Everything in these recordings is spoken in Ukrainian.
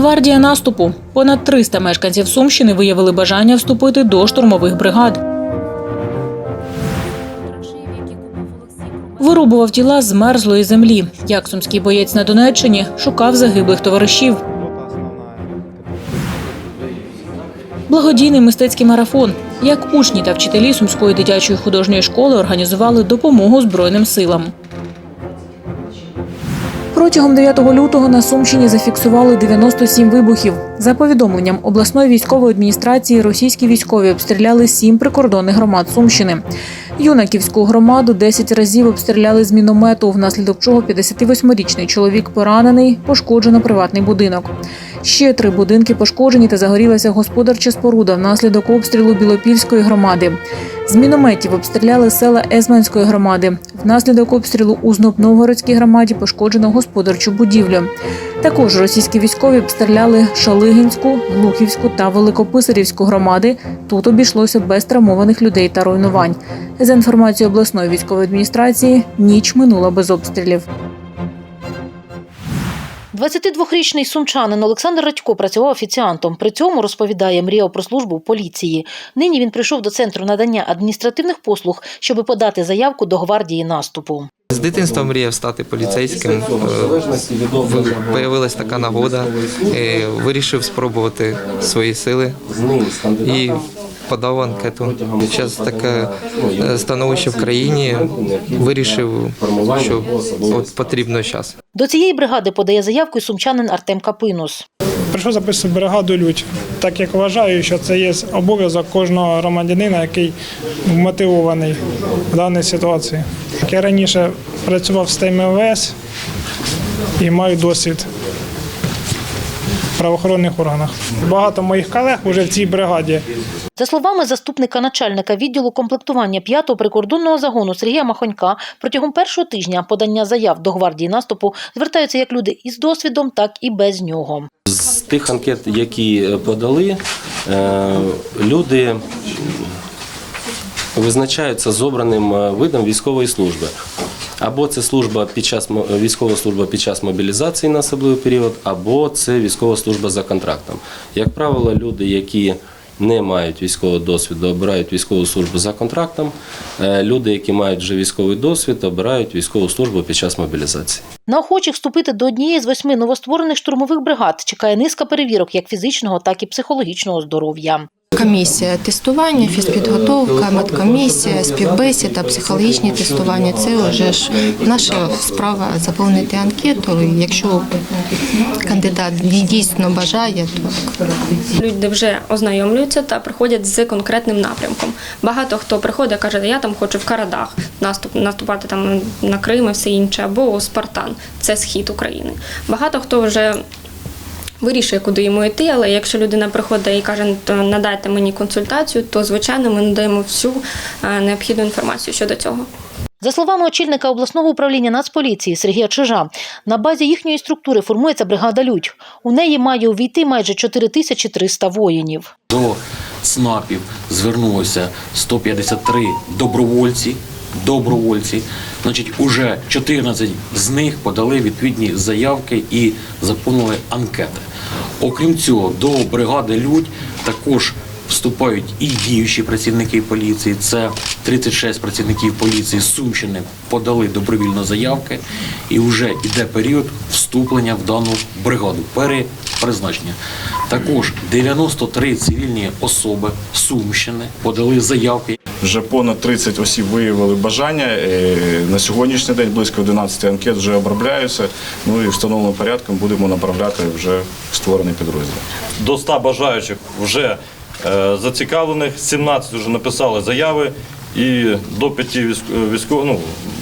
Гвардія наступу. Понад 300 мешканців Сумщини виявили бажання вступити до штурмових бригад. Вирубував тіла з мерзлої землі. Як сумський боєць на Донеччині шукав загиблих товаришів. Благодійний мистецький марафон. Як учні та вчителі сумської дитячої художньої школи організували допомогу Збройним силам. Протягом 9 лютого на Сумщині зафіксували 97 вибухів. За повідомленням обласної військової адміністрації, російські військові обстріляли сім прикордонних громад Сумщини. Юнаківську громаду 10 разів обстріляли з міномету, внаслідок чого 58-річний чоловік поранений, пошкоджено приватний будинок. Ще три будинки пошкоджені та загорілася господарча споруда внаслідок обстрілу Білопільської громади. З мінометів обстріляли села Есманської громади. Внаслідок обстрілу у Зноб-Новгородській громаді пошкоджено господарчу будівлю. Також російські військові обстріляли Шалигінську, Глухівську та Великописарівську громади. Тут обійшлося без травмованих людей та руйнувань. За інформацією обласної військової адміністрації, ніч минула без обстрілів. 22-річний сумчанин Олександр Радько працював офіціантом. При цьому розповідає, мріяв про службу в поліції. Нині він прийшов до центру надання адміністративних послуг, щоб подати заявку до гвардії наступу. З дитинства мріяв стати поліцейським. Е, Появилась така нагода. е, Вирішив спробувати свої сили і подав анкету. Зараз таке е, становище в країні. Вирішив, що от потрібно час. До цієї бригади подає заявку і сумчанин Артем Капинус. Прийшов записувати бригаду Людь, так як вважаю, що це є обов'язок кожного громадянина, який мотивований в даній ситуації. Я раніше працював в системі МВС і маю досвід правоохоронних органах. Багато моїх колег вже в цій бригаді. За словами заступника начальника відділу комплектування 5-го прикордонного загону Сергія Махонька, протягом першого тижня подання заяв до гвардії наступу звертаються як люди із досвідом, так і без нього. З тих анкет, які е, подали, е, люди визначаються з обраним е, видом військової служби. Або це служба під час військова служба під час мобілізації на особливий період, або це військова служба за контрактом. Як правило, люди, які не мають військового досвіду, обирають військову службу за контрактом. Е, Люди, які мають вже військовий досвід, обирають військову службу під час мобілізації. На охочих вступити до однієї з восьми новостворених штурмових бригад чекає низка перевірок як фізичного, так і психологічного здоров'я. Комісія тестування, фізпідготовка, медкомісія, співбесіда, психологічні тестування це вже ж наша справа заповнити анкету. Якщо кандидат дійсно бажає, то Люди вже ознайомлюються та приходять з конкретним напрямком. Багато хто приходить каже, я там хочу в Карадах наступ, наступати там на Крим і все інше, або Спартан, це схід України. Багато хто вже вирішує, куди йому йти, але якщо людина приходить і каже, «То надайте мені консультацію, то звичайно ми надаємо всю е, необхідну інформацію щодо цього. За словами очільника обласного управління Нацполіції Сергія Чижа, на базі їхньої структури формується бригада Людь. У неї має увійти майже 4300 воїнів. До СНАПів звернулося 153 добровольці. Добровольці, значить, уже 14 з них подали відповідні заявки і заповнили анкети. Окрім цього, до бригади Людь також вступають і діючі працівники поліції. Це 36 працівників поліції з Сумщини подали добровільно заявки, і вже йде період вступлення в дану бригаду. Перепризначення. Також 93 цивільні особи Сумщини подали заявки. Вже понад 30 осіб виявили бажання. Е, На сьогоднішній день близько 11 анкет вже обробляються. Ну і встановленим порядком будемо направляти вже створений підрозділ. до 100 бажаючих вже е, зацікавлених, 17 вже написали заяви, і до 5 військових ну,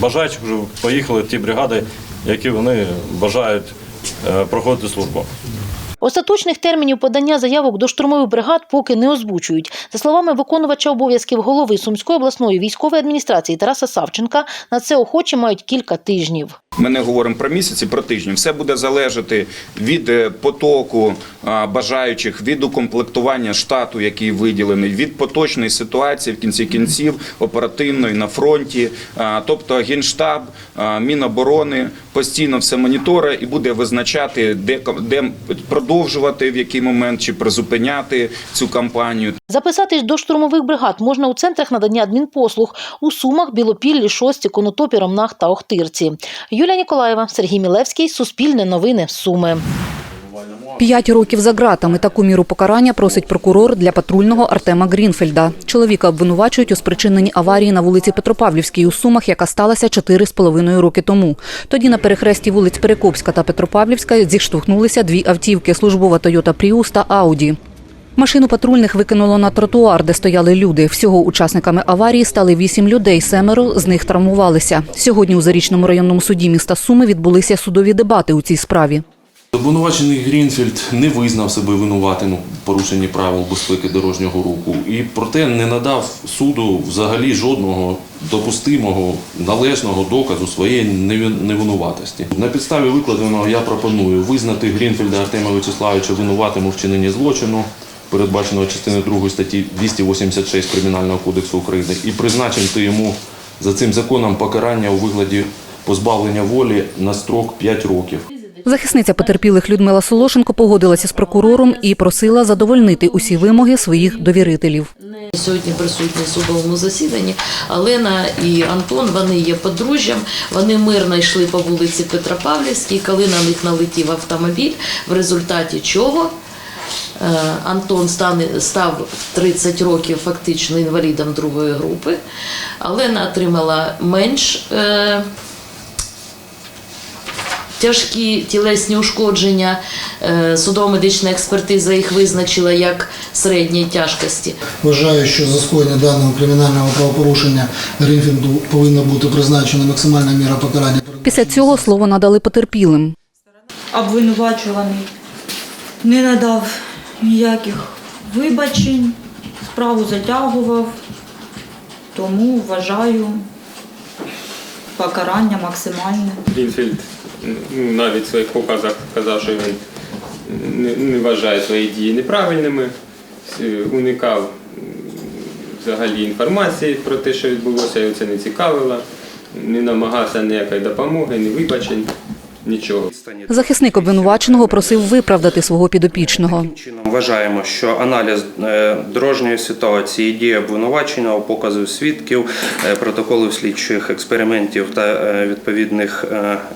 бажаючих вже поїхали ті бригади, які вони бажають е, проходити службу. Остаточних термінів подання заявок до штурмових бригад поки не озвучують. За словами виконувача обов'язків голови Сумської обласної військової адміністрації Тараса Савченка, на це охочі мають кілька тижнів. Ми не говоримо про місяці, про тижні. Все буде залежати від е, потоку бажаючих, від укомплектування штату, який виділений, від поточної ситуації в кінці кінців оперативної на фронті. Тобто генштаб, Міноборони постійно все моніторить і буде визначати, де де продовжувати в який момент чи призупиняти цю кампанію. Записатись до штурмових бригад можна у центрах надання адмінпослуг у Сумах, Білопіллі, Шості, Конотопі, Ромнах та Охтирці. Юлія Ніколаєва, Сергій Мілевський, Суспільне новини, Суми. П'ять років за ґратами таку міру покарання просить прокурор для патрульного Артема Грінфельда. Чоловіка обвинувачують у спричиненні аварії на вулиці Петропавлівській у Сумах, яка сталася чотири з половиною роки тому. Тоді на перехресті вулиць Перекопська та Петропавлівська зіштовхнулися дві автівки – службова Toyota Prius та Audi. Машину патрульних викинуло на тротуар, де стояли люди. Всього учасниками аварії стали вісім людей, семеро з них травмувалися. Сьогодні у Зарічному районному суді міста Суми відбулися судові дебати у цій справі. Обвинувачений Грінфільд не визнав себе винуватим у порушенні правил безпеки дорожнього руху і проте не надав суду взагалі жодного допустимого належного доказу своєї невинуватості. На підставі викладеного я пропоную визнати Грінфільда Артема Вячеславовича винуватим у вчиненні злочину, передбаченого частиною 2 статті 286 Кримінального кодексу України, і призначити йому за цим законом покарання у вигляді позбавлення волі на строк 5 років. Захисниця потерпілих Людмила Солошенко погодилася з прокурором і просила задовольнити усі вимоги своїх довірителів. Сьогодні присутні судовому засіданні. Олена і Антон вони є подружжям. Вони мирно йшли по вулиці Петропавлівській, коли на них налетів автомобіль, в результаті чого е, Антон став 30 років фактично інвалідом другої групи. Олена отримала менш е, тяжкі тілесні ушкодження. Е, Судово-медична експертиза їх визначила як середньої тяжкості. Вважаю, що за скоєння даного кримінального правопорушення Грінфілду повинна бути призначена максимальна міра покарання. Після цього слово надали потерпілим. обвинувачуваний не надав ніяких вибачень, справу затягував, тому вважаю покарання максимальне. Грінфільд ну, навіть в своїх показах сказав, що він не, не вважає свої дії неправильними, уникав взагалі інформації про те, що відбулося, його це не цікавило, не намагався ніякої допомоги, ні вибачень, нічого. Захисник обвинуваченого просив виправдати свого підопічного. Вважаємо, що аналіз е, дорожньої ситуації, дії обвинуваченого, показів свідків, е, протоколів слідчих експериментів та е, відповідних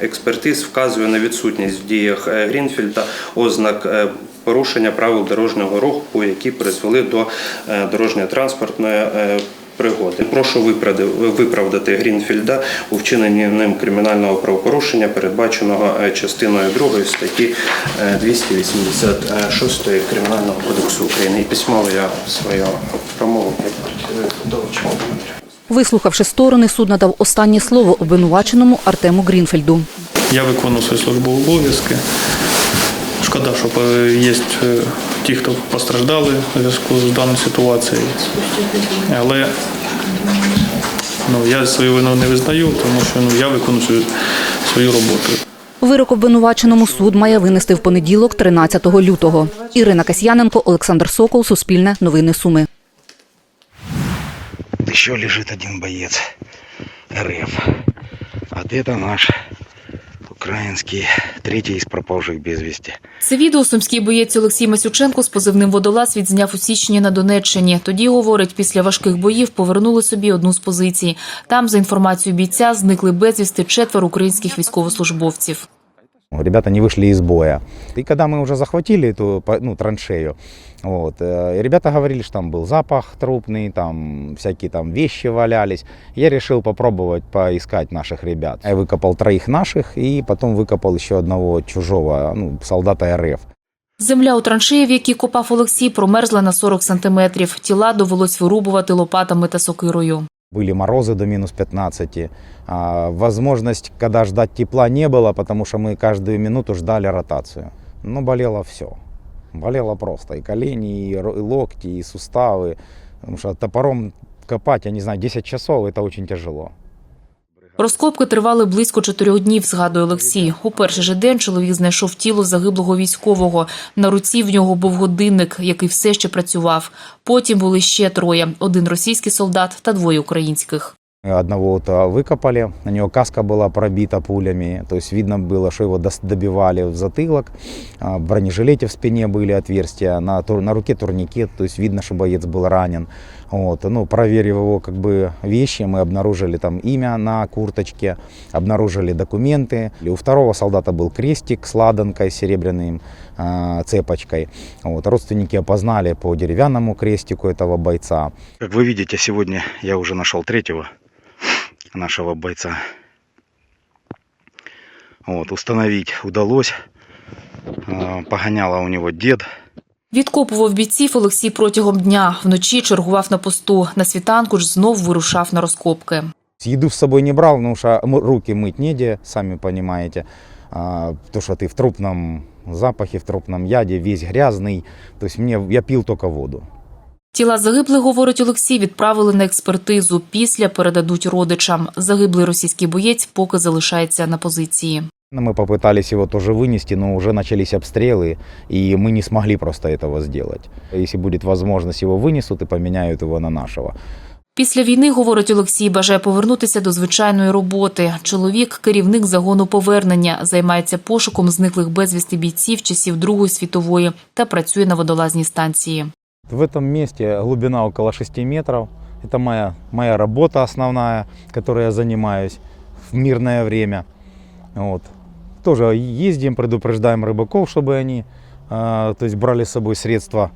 експертиз вказує на відсутність в діях Грінфільда ознак порушення правил дорожнього руху, які призвели до дорожньо-транспортної пригоди. Прошу виправдати, Грінфільда у вчиненні ним кримінального правопорушення, передбаченого е, частиною 2 статті е, 286 Кримінального кодексу України. І письмово я свою промову долучив. Вислухавши сторони, суд надав останнє слово обвинуваченому Артему Грінфельду. Я виконую свої службові обов'язки. Шкода, що е, є е, ті, хто постраждали у зв'язку з даною ситуацією. Але ну, я свою вину не визнаю, тому що ну, я виконую свою, свою роботу. Вирок обвинуваченому суд має винести в понеділок, 13 лютого. Ірина Касьяненко, Олександр Сокол, Суспільне, Новини Суми. Еще лежит один боец РФ. А это наш украинский третій із пропавших без вести. Це відео сумський боєць Олексій Масюченко з позивним водолаз відзняв у січні на Донеччині. Тоді говорить, після важких боїв повернули собі одну з позицій. Там, за інформацією бійця, зникли безвісти четверо українських військовослужбовців. Ребята не вышли из боя. И когда мы уже захватили эту по- ну, траншею, вот, э, ребята говорили, что там был запах трупный, там всякие там вещи валялись. Я решил попробовать поискать наших ребят. Я выкопал троих наших и потом выкопал еще одного чужого, ну, солдата РФ. Земля у траншеї, в якій копав Олексій, промерзла на 40 сантиметрів. Тіла довелось вирубувати лопатами та сокирою. Были морозы до минус 15. А, возможность, когда ждать тепла не было, потому что мы каждую минуту ждали ротацию. Но болело все. Болело просто. И колени, и локти, и суставы. Потому что топором копать, я не знаю, 10 часов это очень тяжело. Розкопки тривали близько чотирьох днів, згадує Олексій. У перший же день чоловік знайшов тіло загиблого військового. На руці в нього був годинник, який все ще працював. Потім були ще троє: один російський солдат та двоє українських. Одного вот а, выкопали, у него каска была пробита пулями, то есть видно было, что его добивали в затылок, а, в бронежилете в спине были отверстия, на, тур- на руке турникет, то есть видно, что боец был ранен. Вот, ну, проверив его как бы вещи, мы обнаружили там имя на курточке, обнаружили документы. И у второго солдата был крестик с ладанкой, серебряной а, цепочкой. Вот, родственники опознали по деревянному крестику этого бойца. Как вы видите, сегодня я уже нашел третьего нашего бойца. Вот, установить удалось. А, Погоняла у него дед. Відкопував бійців Олексій протягом дня. Вночі чергував на посту. На світанку ж знов вирушав на розкопки. Еду с собой не брал, потому что м- руки мыть негде, сами понимаете. А, то, что ты в трупном запахе, в трупном яде, весь грязный. То есть мне, я пил только воду. Тіла загиблих, говорить Олексій, відправили на експертизу. Після передадуть родичам. Загиблий російський боєць поки залишається на позиції. Ну, Мы попытались его тоже вынести, но уже начались обстрелы, и мы не смогли просто этого сделать. Если будет возможность, его вынесут и поменяют его на нашего. Після війни, говорить Олексій, бажає повернутися до звичайної роботи. Чоловік, керівник загону повернення, займається пошуком зниклих безвісти бійців часів Другої світової та працює на водолазній станції. В этом месте глубина около 6 метров. Это моя, моя работа основная, которой я занимаюсь в мирное время. Вот. Тоже ездим, предупреждаем рыбаков, чтобы они а, то есть брали с собой средства,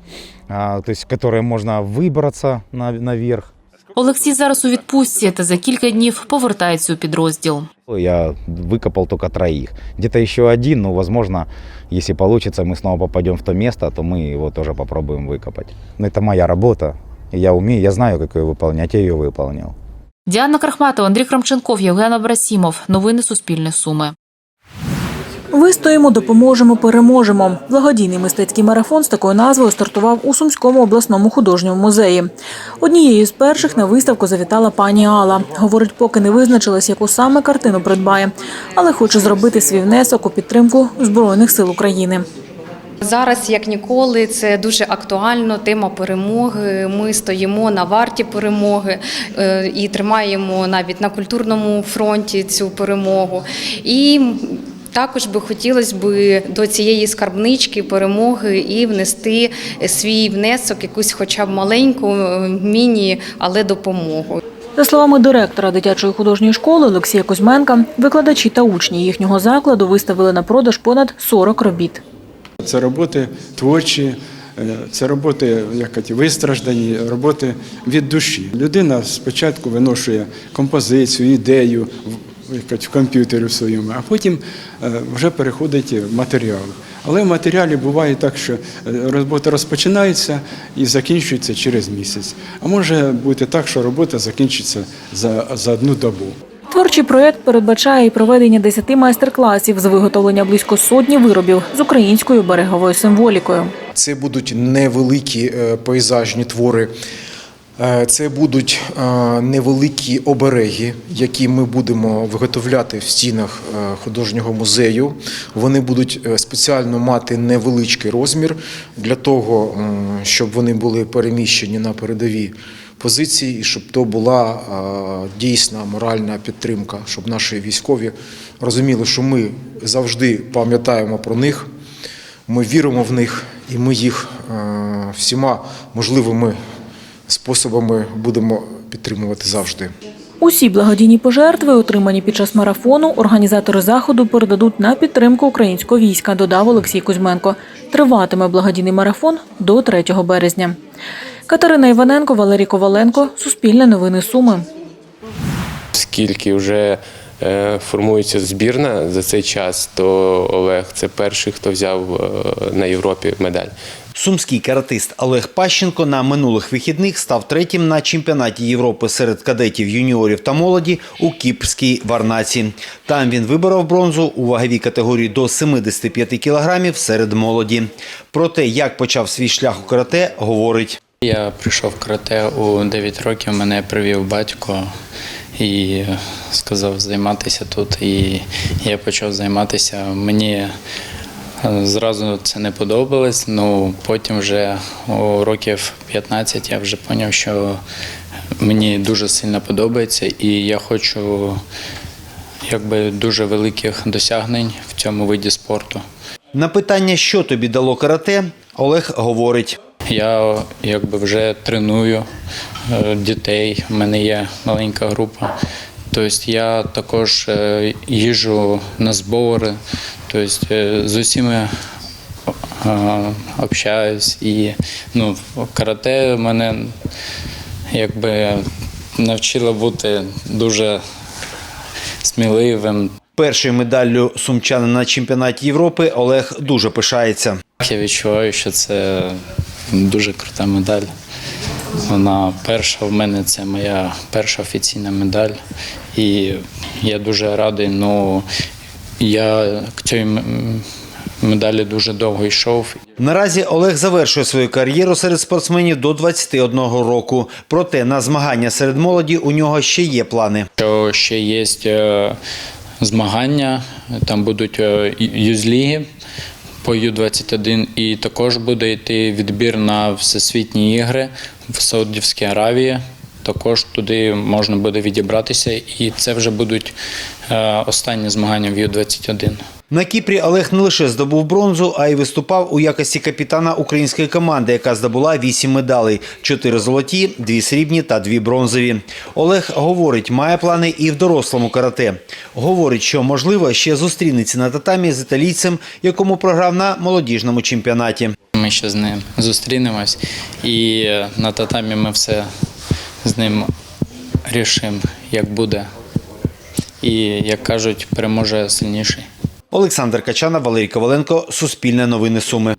а, то есть, которые можно выбраться на, наверх. Олексій зараз у відпустці та за кілька днів повертається у підрозділ. Я выкопал только троих. Где-то еще один, но, возможно, если получится, мы снова попадем в то место, то мы его тоже попробуем выкопать. Но это моя работа. и Я умею, я знаю, как ее выполнять, я ее выполнил. Діана Крахматова, Андрій Крамченков, Євген Абрасімов. Новини Суспільне Суми. Вистоїмо, допоможемо, переможемо. Благодійний мистецький марафон з такою назвою стартував у Сумському обласному художньому музеї. Однією з перших на виставку завітала пані Алла. Говорить, поки не визначилась, яку саме картину придбає, але хоче зробити свій внесок у підтримку Збройних сил України. Зараз, як ніколи, це дуже актуально. Тема перемоги. Ми стоїмо на варті перемоги е, і тримаємо навіть на культурному фронті цю перемогу. І також би хотілося б до цієї скарбнички перемоги і внести свій внесок, якусь, хоча б маленьку, е, міні, але допомогу. За словами директора дитячої художньої школи Олексія Кузьменка, викладачі та учні їхнього закладу виставили на продаж понад 40 робіт. Це роботи творчі, е, це роботи як кажуть, вистраждані, роботи від душі. Людина спочатку виношує композицію, ідею в- як кажуть, в комп'ютері в своєму, а потім вже переходить в матеріал. Але в матеріалі буває так, що е, робота розпочинається і закінчується через місяць. А може бути так, що робота закінчиться за, за одну добу. Творчий проєкт передбачає і проведення 10 майстер-класів з виготовлення близько сотні виробів з українською береговою символікою. Це будуть невеликі е, пейзажні твори. Е, Це будуть е, невеликі обереги, які ми будемо виготовляти в стінах е, художнього музею. Вони будуть спеціально мати невеличкий розмір для того, щоб вони були переміщені на передові позиції, і щоб то була дійсна моральна підтримка, щоб наші військові розуміли, що ми завжди пам'ятаємо про них. Ми віримо в них і ми їх всіма можливими способами будемо підтримувати завжди. Усі благодійні пожертви, отримані під час марафону, організатори заходу передадуть на підтримку українського війська, додав Олексій Кузьменко. Триватиме благодійний марафон до 3 березня. Катерина Іваненко, Валерій Коваленко, Суспільне новини Суми. Скільки вже формується збірна за цей час, то Олег це перший, хто взяв е, на Європі медаль. Сумський каратист Олег Пащенко на минулих вихідних став третім на чемпіонаті Європи серед кадетів, юніорів та молоді у Кіпрській Варнаці. Там він виборов бронзу у ваговій категорії до 75 кілограмів серед молоді. Про те, як почав свій шлях у карате, говорить. Я прийшов в карате у 9 років, мене привів батько і сказав займатися тут. І я почав займатися. Мені е, зразу це не подобалось, ну потім вже у років 15 я вже зрозумів, що мені дуже сильно подобається, і я хочу якби дуже великих досягнень в цьому виді спорту. На питання, що тобі дало карате, Олег говорить. Я якби вже треную е, дітей, в мене є маленька група. Тобто я також е, їжджу на збори, тобто е, з усіма общаюсь. І ну, карате мене якби навчило бути дуже сміливим. Першою медаллю сумчани на чемпіонаті Європи Олег дуже пишається. Я відчуваю, що це дуже крута медаль. Вона перша в мене це моя перша офіційна медаль. І я дуже радий. Ну я к цій медалі дуже довго йшов. Наразі Олег завершує свою кар'єру серед спортсменів до 21 року. Проте на змагання серед молоді у нього ще є плани. Що ще є е, змагання, там будуть е, юзліги по Ю-21 і також буде йти відбір на всесвітні ігри в Саудівській Аравії. Також туди можна буде відібратися, і це вже будуть е, останні змагання в Ю-21. На Кіпрі Олег не лише здобув бронзу, а й виступав у якості капітана української команди, яка здобула вісім медалей: чотири золоті, дві срібні та дві бронзові. Олег говорить, має плани і в дорослому карате. Говорить, що можливо ще зустрінеться на татамі з італійцем, якому програв на молодіжному чемпіонаті. Ми ще з ним зустрінемось, і е, на татамі ми все з ним рішимо, як буде. І як кажуть, переможе сильніший. Олександр Качана, Валерій Коваленко, Суспільне новини Суми.